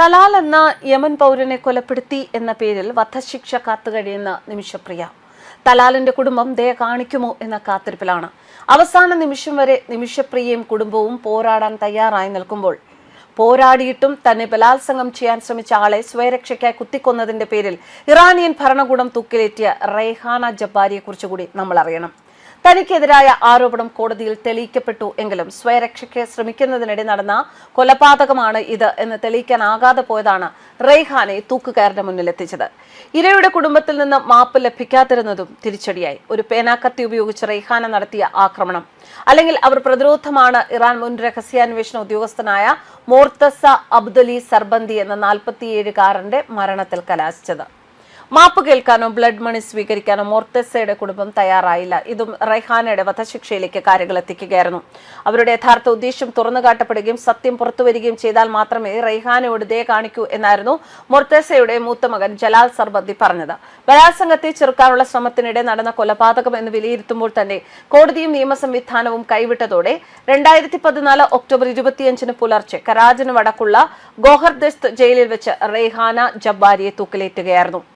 Talal എന്ന Yemen പൗരനെ കൊലപ്പെടുത്തി എന്ന പേരിൽ വധശിക്ഷ കാത്തുകഴിയുന്ന നിമിഷപ്രിയ. തലാലിന്റെ കുടുംബം ദയ കാണിക്കുമോ എന്ന കാത്തിരിപ്പിലാണ്. അവസാന നിമിഷം വരെ നിമിഷപ്രിയയും കുടുംബവും പോരാടാൻ തയ്യാറായി നിൽക്കുമ്പോൾ പോരാടിയിട്ടും തന്നെ ബലാത്സംഗം ചെയ്യാൻ ശ്രമിച്ച ആളെ സ്വയരക്ഷയ്ക്കായി കുത്തിക്കൊന്നതിന്റെ പേരിൽ ഇറാനിയൻ ഭരണകൂടം തൂക്കിലേറ്റിയ റെയ്ഹാന ജബ്ബാരിയെ കുറിച്ചുകൂടി നമ്മൾ അറിയണം. തനിക്കെതിരായ ആരോപണം കോടതിയിൽ തെളിയിക്കപ്പെട്ടു എങ്കിലും സ്വയരക്ഷയ്ക്ക് ശ്രമിക്കുന്നതിനിടെ നടന്ന കൊലപാതകമാണ് ഇത് എന്ന് തെളിയിക്കാനാകാതെ പോയതാണ് റെയ്ഹാനെ തൂക്കുകയറിന്റെ മുന്നിലെത്തിച്ചത്. ഇരയുടെ കുടുംബത്തിൽ നിന്ന് മാപ്പ് ലഭിക്കാതിരുന്നതും തിരിച്ചടിയായി. ഒരു പേനാക്കത്തി ഉപയോഗിച്ച് റെയ്ഹാന നടത്തിയ ആക്രമണം. അല്ലെങ്കിൽ അവർ പ്രതിരോധമാണ് ഇറാൻ മുൻ രഹസ്യാന്വേഷണ ഉദ്യോഗസ്ഥനായ മോർത്തസ അബ്ദുലി സർബന്തി എന്ന നാൽപ്പത്തിയേഴുകാരന്റെ മരണത്തിൽ കലാശിച്ചത്. മാപ്പ് കേൾക്കാനോ ബ്ലഡ് മണി സ്വീകരിക്കാനോ മോർത്തസയുടെ കുടുംബം തയ്യാറായില്ല. ഇതും റൈഹാനയുടെ വധശിക്ഷയിലേക്ക് കാര്യങ്ങൾ എത്തിക്കുകയായിരുന്നു. അവരുടെ യഥാർത്ഥ ഉദ്ദേശ്യം തുറന്നു കാട്ടപ്പെടുകയും സത്യം പുറത്തുവരികയും ചെയ്താൽ മാത്രമേ റൈഹാനയോട് ദയ കാണിക്കൂ എന്നായിരുന്നു മൊർത്തസയുടെ മൂത്ത മകൻ ജലാൽ സർബന്തി പറഞ്ഞത്. ബലാത്സംഗത്തെ ചെറുക്കാനുള്ള ശ്രമത്തിനിടെ നടന്ന കൊലപാതകം എന്ന് വിലയിരുത്തുമ്പോൾ തന്നെ കോടതിയും നിയമ സംവിധാനവും കൈവിട്ടതോടെ രണ്ടായിരത്തി പതിനാല് ഒക്ടോബർ ഇരുപത്തിയഞ്ചിന് പുലർച്ചെ കരാജിന് വടക്കുള്ള ഗോഹർദസ്ത് ജയിലിൽ വെച്ച് റെയ്ഹാന ജബ്ബാരിയെ തൂക്കിലേറ്റുകയായിരുന്നു.